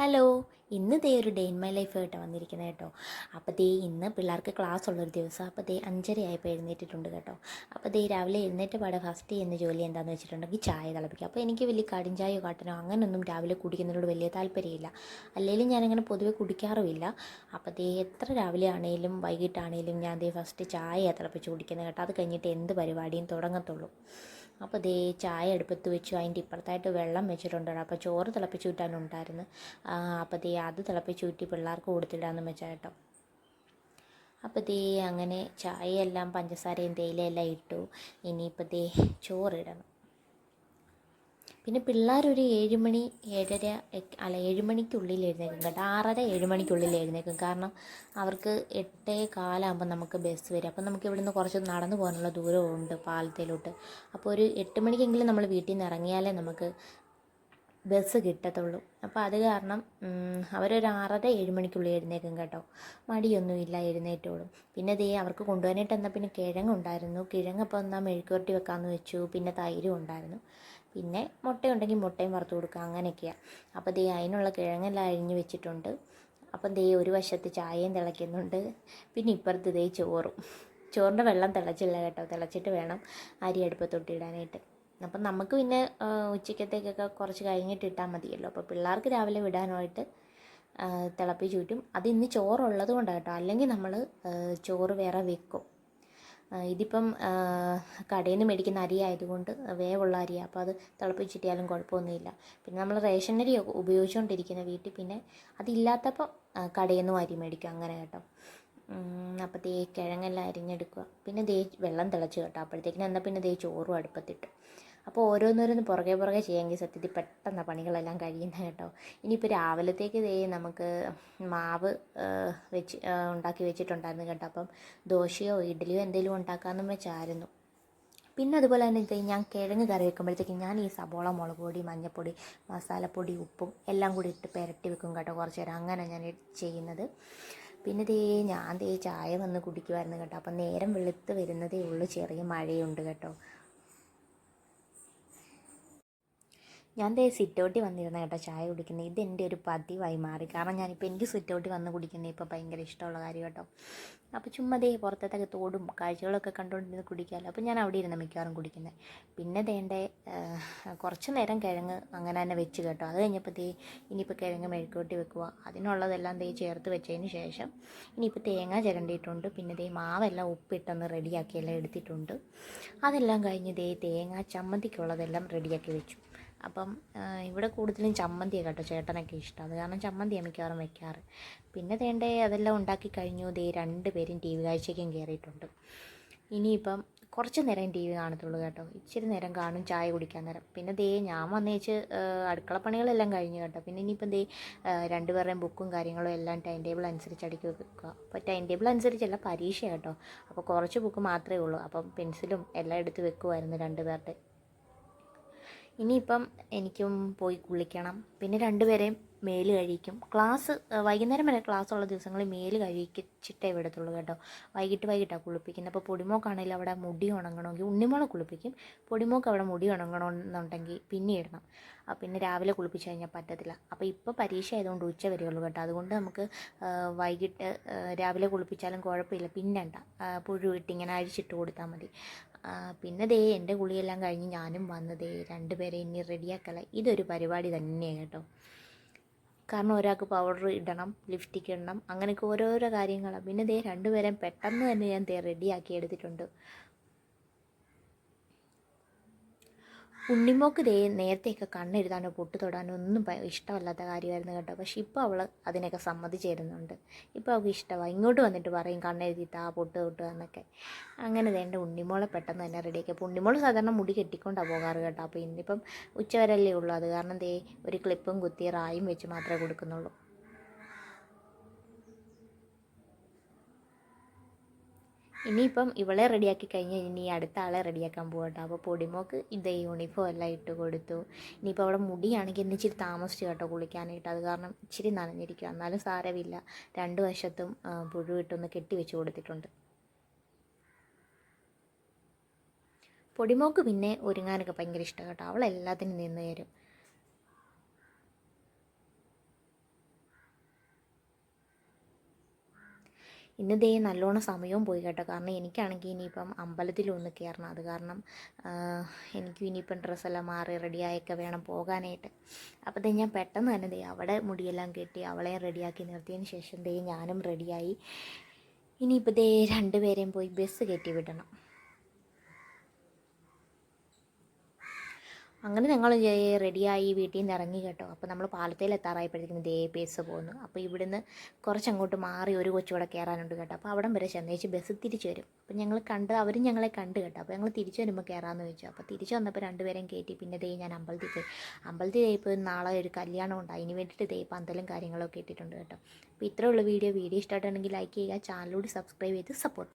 Hello ഇന്ന് ദേ ഒരു day in my life കേട്ടോ വന്നിരിക്കുന്നത് കേട്ടോ. അപ്പോൾ ദേ ഇന്ന് പിള്ളേർക്ക് ക്ലാസ് ഉള്ളൊരു ദിവസം. അപ്പോൾ ദേ അഞ്ചര ആയപ്പോൾ എഴുന്നേറ്റിട്ടുണ്ട് കേട്ടോ. അപ്പോൾ ദേ രാവിലെ എഴുന്നേറ്റ് പാടെ ഫസ്റ്റ് ചെയ്യുന്ന ജോലി എന്താണെന്ന് വെച്ചിട്ടുണ്ടെങ്കിൽ ചായ തിളപ്പിക്കുക. അപ്പോൾ എനിക്ക് വലിയ കടും ചായയോ കാട്ടനോ അങ്ങനെയൊന്നും രാവിലെ കുടിക്കുന്നതിനോട് വലിയ താല്പര്യമില്ല. അല്ലെങ്കിലും ഞാനങ്ങനെ പൊതുവെ കുടിക്കാറുമില്ല. അപ്പോൾ ദേ എത്ര രാവിലെ ആണെങ്കിലും വൈകിട്ടാണെങ്കിലും ഞാൻ ദേ ഫസ്റ്റ് ചായ തിളപ്പിച്ച് കുടിക്കുന്നത് കേട്ടോ. അത് കഴിഞ്ഞിട്ട് എന്ത് പരിപാടിയും തുടങ്ങത്തുള്ളൂ. അപ്പോൾ ദേ ചായ എടുപ്പത്ത് വെച്ചു. അതിന്റെ ഇപ്പുറത്തായിട്ട് വെള്ളം വെച്ചിട്ടുണ്ട് അപ്പോൾ ചോറ് തിളപ്പിച്ച് കിട്ടാനുണ്ടായിരുന്നു അപ്പോൾ ദേ അത് തിളപ്പിച്ച് ഊറ്റി പിള്ളേർക്ക് കൊടുത്തിടാമെന്ന് വെച്ചാൽ കേട്ടോ. അപ്പോൾ ദേ അങ്ങനെ ചായയെല്ലാം പഞ്ചസാരയും തേയിലയെല്ലാം ഇട്ടു. ഇനിയിപ്പോൾ ദേ ചോറിടണം. പിന്നെ പിള്ളേരൊരു ഏഴ് മണി ഏഴര അല്ല ഏഴ് മണിക്കുള്ളിൽ എഴുന്നേക്കും കേട്ടോ. ആറര എഴുന്നേക്കും കാരണം അവർക്ക് എട്ടേ കാലാകുമ്പോൾ നമുക്ക് ബസ് വരും. അപ്പോൾ നമുക്ക് ഇവിടുന്ന് കുറച്ച് നടന്നു പോകാനുള്ള ദൂരമുണ്ട് പാലത്തിലോട്ട്. അപ്പോൾ ഒരു എട്ട് മണിക്കെങ്കിലും നമ്മൾ വീട്ടിൽ നിന്ന് ഇറങ്ങിയാലേ നമുക്ക് ബസ് കിട്ടത്തുള്ളൂ. അപ്പോൾ അത് കാരണം അവരൊരു ആറര ഏഴ് മണിക്കുള്ളിൽ എഴുന്നേക്കും കേട്ടോ. മടിയൊന്നുമില്ല എഴുന്നേറ്റോളും. പിന്നെ ദേ അവർക്ക് കൊണ്ടുപോകാനായിട്ട് എന്നാൽ പിന്നെ കിഴങ്ങുണ്ടായിരുന്നു. കിഴങ്ങപ്പോൾ എന്നാൽ മെഴുക്കുവരട്ടി വെക്കാമെന്ന് വെച്ചു. പിന്നെ തൈരും ഉണ്ടായിരുന്നു. പിന്നെ മുട്ടയുണ്ടെങ്കിൽ മുട്ടയും വറുത്ത് കൊടുക്കുക അങ്ങനെയൊക്കെയാണ് അപ്പോൾ ദേ അതിനുള്ള കിഴങ്ങെല്ലാം അരിഞ്ഞ് വെച്ചിട്ടുണ്ട്. അപ്പം ദേ ഒരു വശത്ത് ചായയും തിളയ്ക്കുന്നുണ്ട്. പിന്നെ ഇപ്പുറത്ത് ദേ ചോറും. ചോറിന്റെ വെള്ളം തിളച്ചില്ല കേട്ടോ. തിളച്ചിട്ട് വേണം അരി അടുപ്പത്തൊട്ടിടാനായിട്ട് അപ്പം നമുക്ക് പിന്നെ ഉച്ചക്കത്തേക്കൊക്കെ കുറച്ച് കഴിഞ്ഞിട്ട് ഇട്ടാൽ മതിയല്ലോ. അപ്പോൾ പിള്ളേർക്ക് രാവിലെ വിടാനായിട്ട് തിളപ്പിച്ച് ചുറ്റും. അത് ഇന്ന് ചോറുള്ളത് കൊണ്ടാണ് കേട്ടോ. അല്ലെങ്കിൽ നമ്മൾ ചോറ് വേറെ വെക്കും. ഇതിപ്പം കടയിൽ നിന്ന് മേടിക്കുന്ന അരി ആയതുകൊണ്ട് വേവുള്ള അരിയാണ് അപ്പോൾ അത് തിളപ്പിച്ചിട്ടിയാലും കുഴപ്പമൊന്നുമില്ല. പിന്നെ നമ്മൾ റേഷൻ അരി ഉപയോഗിച്ചുകൊണ്ടിരിക്കുന്ന വീട്ടിൽ പിന്നെ അതില്ലാത്തപ്പോൾ ആ, കടയിൽ നിന്നും അരി മേടിക്കും അങ്ങനെ കേട്ടോ. അപ്പോൾ ദേ കിഴങ്ങെല്ലാം അരിഞ്ഞെടുക്കുക. പിന്നെ ദേ വെള്ളം തിളച്ച് കേട്ടോ. അപ്പോഴത്തേക്കിനും എന്നാൽ പിന്നെ ദേ ചോറും അടുപ്പത്തിട്ട്. അപ്പോൾ ഓരോന്നോരോന്ന് പുറകെ പുറകെ ചെയ്യാമെങ്കിൽ സത്യത്തിൽ പെട്ടെന്ന് പണികളെല്ലാം കഴിയുന്നത് കേട്ടോ. ഇനിയിപ്പോൾ രാവിലത്തേക്ക് ദേ നമുക്ക് മാവ് വെച്ച് ഉണ്ടാക്കി വെച്ചിട്ടുണ്ടായിരുന്നു കേട്ടോ. അപ്പം ദോശയോ ഇഡ്ഡലിയോ എന്തെങ്കിലും ഉണ്ടാക്കാമെന്നും വെച്ചായിരുന്നു. പിന്നെ അതുപോലെ തന്നെ ഞാൻ കിഴങ്ങ് കറി വെക്കുമ്പോഴത്തേക്കും ഞാൻ ഈ സബോള മുളക് പൊടി മഞ്ഞൾപ്പൊടി മസാലപ്പൊടി ഉപ്പും എല്ലാം കൂടി ഇട്ട് പുരട്ടി വെക്കും കേട്ടോ കുറച്ച് നേരം. അങ്ങനെ ഞാൻ ചെയ്യുന്നത്. പിന്നെ ദേ ഞാൻ ദേ ചായ വന്ന് കുടിക്കുമായിരുന്നു കേട്ടോ. അപ്പം നേരം വെളുത്ത് വരുന്നതേ ഉള്ളൂ ചെറിയ മഴയുണ്ട് കേട്ടോ. ഞാൻ ദേ സിറ്റൗട്ടിൽ വന്നിരുന്ന കേട്ടോ ചായ കുടിക്കുന്നത് ഇത് എന്റെ ഒരു പതിവായി മാറി. കാരണം ഞാനിപ്പോൾ എനിക്ക് സിറ്റൗട്ടിൽ വന്ന് കുടിക്കുന്നത് ഇപ്പോൾ ഭയങ്കര ഇഷ്ടമുള്ള കാര്യം കേട്ടോ. അപ്പോൾ ചുമ്മാ ദേ പുറത്തേക്ക് തോടും കാഴ്ചകളൊക്കെ കണ്ടുകൊണ്ടിരുന്ന് കുടിക്കാമല്ലോ അപ്പോൾ ഞാൻ അവിടെ ഇരുന്ന് മിക്കവാറും കുടിക്കുന്നത് പിന്നെ ദേണ്ടേ കുറച്ച് നേരം കിഴങ്ങ് അങ്ങനെ തന്നെ വെച്ച് കേട്ടോ. അത് കഴിഞ്ഞപ്പോൾ ദേ ഇനിയിപ്പോൾ കിഴങ്ങ് മെഴുക്കൂട്ടി വെക്കുക അതിനുള്ളതെല്ലാം ദേ ചേർത്ത് വെച്ചതിന് ശേഷം ഇനിയിപ്പോൾ തേങ്ങ ചിരണ്ടിയിട്ടുണ്ട്. പിന്നെ ദേ മാവെല്ലാം ഉപ്പിട്ടൊന്ന് റെഡിയാക്കിയെല്ലാം എടുത്തിട്ടുണ്ട്. അതെല്ലാം കഴിഞ്ഞ് ദേ തേങ്ങ ചമ്മന്തിക്കുള്ളതെല്ലാം റെഡിയാക്കി വെച്ചു. അപ്പം ഇവിടെ കൂടുതലും ചമ്മന്തിയാണ് കേട്ടോ ചേട്ടനൊക്കെ ഇഷ്ടം. അത് കാരണം ചമ്മന്തിയാണ് മിക്കവാറും വയ്ക്കാറ് പിന്നെ തേണ്ടേ അതെല്ലാം ഉണ്ടാക്കി കഴിഞ്ഞു. ദേ രണ്ട് പേരും ടി വി കാഴ്ചയ്ക്കും കയറിയിട്ടുണ്ട് ഇനിയിപ്പം കുറച്ച് നേരം ടി വി കാണത്തുള്ളൂ കേട്ടോ. ഇച്ചിരി നേരം കാണും ചായ കുടിക്കാൻ നേരം. പിന്നെ ദേ ഞാൻ വന്നേച്ച് അടുക്കള പണികളെല്ലാം കഴിഞ്ഞു കേട്ടോ. പിന്നെ ഇനിയിപ്പം ദേ രണ്ട് രണ്ടുപേരുടെയും ബുക്കും കാര്യങ്ങളും എല്ലാം ടൈം ടേബിൾ അനുസരിച്ച് അടുക്കി വെക്കുക. അപ്പോൾ ടൈം ടേബിൾ അനുസരിച്ചല്ല പരീക്ഷ കേട്ടോ. അപ്പോൾ കുറച്ച് ബുക്ക് മാത്രമേ ഉള്ളൂ. അപ്പം പെൻസിലും എല്ലാം എടുത്ത് വെക്കുമായിരുന്നു രണ്ടുപേരുടെ ഇനിയിപ്പം എനിക്കും പോയി കുളിക്കണം. പിന്നെ രണ്ടുപേരെയും മേൽ കഴിക്കും. ക്ലാസ് വൈകുന്നേരം വരെ ക്ലാസ് ഉള്ള ദിവസങ്ങളിൽ മേൽ കഴിച്ചിട്ടേ വിടത്തുള്ളൂ കേട്ടോ. വൈകിട്ട് വൈകിട്ടാണ് കുളിപ്പിക്കുന്നത്. അപ്പോൾ പൊടിമോക്കാണെങ്കിൽ അവിടെ മുടി ഉണങ്ങണമെങ്കിൽ ഉണ്ണിമോളെ കുളിപ്പിക്കും. പൊടിമോക്ക് അവിടെ മുടി ഉണങ്ങണമെന്നുണ്ടെങ്കിൽ പിന്നെ ഇടണം. പിന്നെ രാവിലെ കുളിപ്പിച്ച് കഴിഞ്ഞാൽ പറ്റത്തില്ല. അപ്പോൾ ഇപ്പോൾ പരീക്ഷ ആയതുകൊണ്ട് ഉച്ച വരെയുള്ളൂ കേട്ടോ. അതുകൊണ്ട് നമുക്ക് വൈകിട്ട് രാവിലെ കുളിപ്പിച്ചാലും കുഴപ്പമില്ല. പിന്നണ്ട പുഴു പുഴുവിട്ടിങ്ങനെ അഴിച്ചിട്ട് കൊടുത്താൽ മതി. പിന്നെ ദേ എന്റെ കുളിയെല്ലാം കഴിഞ്ഞ് ഞാനും വന്നതേ രണ്ടുപേരെ ഇനി റെഡിയാക്കല ഇതൊരു പരിപാടി തന്നെയാണ് കേട്ടോ. കാരണം ഒരാൾക്ക് പൗഡർ ഇടണം ലിഫ്റ്റിക്ക് ഇടണം അങ്ങനെയൊക്കെ ഓരോരോ കാര്യങ്ങളാണ് പിന്നെ ദേ രണ്ടുപേരെയും പെട്ടെന്ന് തന്നെ ഞാൻ റെഡിയാക്കി എടുത്തിട്ടുണ്ട്. ഉണ്ണിമോക്ക് ദേ നേരത്തെയൊക്കെ കണ്ണെഴുതാനോ പൊട്ട് തൊടാനോ ഒന്നും ഇഷ്ടമല്ലാത്ത കാര്യമായിരുന്നു കേട്ടോ. പക്ഷെ ഇപ്പോൾ അവൾ അതിനൊക്കെ സമ്മതിച്ചിരുന്നുണ്ട്. ഇപ്പോൾ അവൾക്ക് ഇഷ്ടമാണ് ഇങ്ങോട്ട് വന്നിട്ട് പറയും കണ്ണെഴുതിത്താ പൊട്ട് തൊട്ടുക എന്നൊക്കെ. അങ്ങനെ വേണ്ട ഉണ്ണിമോളെ പെട്ടെന്ന് തന്നെ റെഡിയാക്കി അപ്പോൾ ഉണ്ണിമോൾ സാധാരണ മുടി കെട്ടിക്കൊണ്ടാണ് പോകാറ് കേട്ടോ. അപ്പോൾ ഇന്നിപ്പം ഉച്ചവരല്ലേ ഉള്ളൂ. അത് കാരണം ദേ ഒരു ക്ലിപ്പും കുത്തി റായും വെച്ച് മാത്രമേ കൊടുക്കുന്നുള്ളൂ. ഇനിയിപ്പം ഇവളെ റെഡിയാക്കി കഴിഞ്ഞാൽ ഇനി അടുത്ത ആളെ റെഡിയാക്കാൻ പോകട്ടോ. അപ്പോൾ പൊടിമോക്ക് ഇതേ യൂണിഫോം എല്ലാം ഇട്ട് കൊടുത്തു. ഇനിയിപ്പോൾ അവിടെ മുടിയാണെങ്കിൽ ഇന്ന് ഇച്ചിരി താമസിച്ചു കേട്ടോ കുളിക്കാനായിട്ട്. അത് കാരണം ഇച്ചിരി നനഞ്ഞിരിക്കുക എന്നാലും സാരമില്ല. രണ്ട് വശത്തും പുഴു ഇട്ടൊന്ന് കെട്ടി കൊടുത്തിട്ടുണ്ട്. പൊടിമോക്ക് പിന്നെ ഒരുങ്ങാനൊക്കെ ഭയങ്കര ഇഷ്ടം കേട്ടോ. അവൾ എല്ലാത്തിനും നിന്ന് തരും. ഇന്ന് ദേ നല്ലോണം സമയവും പോയി കേട്ടോ. കാരണം എനിക്കാണെങ്കിൽ ഇനിയിപ്പം അമ്പലത്തിലൊന്ന് കയറണം അത് കാരണം എനിക്ക് ഇനിയിപ്പം ഡ്രസ്സെല്ലാം മാറി റെഡിയായൊക്കെ വേണം പോകാനായിട്ട്. അപ്പോൾ ദേ ഞാൻ പെട്ടെന്ന് തന്നെ ദേ അവിടെ മുടിയെല്ലാം കെട്ടി അവളെ റെഡിയാക്കി നിർത്തിയതിന് ശേഷം ദേ ഞാനും റെഡിയായി. ഇനിയിപ്പോൾ ദേ രണ്ടുപേരെയും പോയി ബസ് കയറ്റി വിടണം. അങ്ങനെ ഞങ്ങൾ റെഡിയായി വീട്ടിൽ നിന്ന് ഇറങ്ങി കേട്ടോ. അപ്പോൾ നമ്മൾ പാലത്തേൽ എത്താറായപ്പോഴത്തേക്കും ദേ ബസ് പോകുന്നു അപ്പോൾ ഇവിടുന്ന് കുറച്ചങ്ങോട്ട് മാറി ഒരു കൊച്ചുകൂടെ കയറാനുണ്ട് കേട്ടോ. അപ്പോൾ അവിടം വരെ ചെന്നേച്ച് ബസ് തിരിച്ചു വരും. അപ്പോൾ ഞങ്ങൾ കണ്ട് അവരും ഞങ്ങളെ കണ്ട് കേട്ടോ. അപ്പോൾ ഞങ്ങൾ തിരിച്ചു വരുമ്പോൾ കയറാമെന്ന് ചോദിച്ചു. അപ്പോൾ തിരിച്ചു വന്നപ്പോൾ രണ്ടുപേരെയും കയറ്റി പിന്നെ ദേ ഞാൻ അമ്പലത്തിൽ പോയി. അമ്പലത്തിൽ പോയി നാളെ ഒരു കല്യാണം ഉണ്ട്. അതിന് വേണ്ടിയിട്ട് ദേ പന്തലും കാര്യങ്ങളൊക്കെ ഇട്ടിട്ടുണ്ട് കേട്ടോ. അപ്പോൾ ഇത്രയുള്ള വീഡിയോ. വീഡിയോ ഇഷ്ടമായിട്ടുണ്ടെങ്കിൽ ലൈക്ക് ചെയ്യുക ചാനലോട് സബ്സ്ക്രൈബ് ചെയ്ത് സപ്പോർട്ട്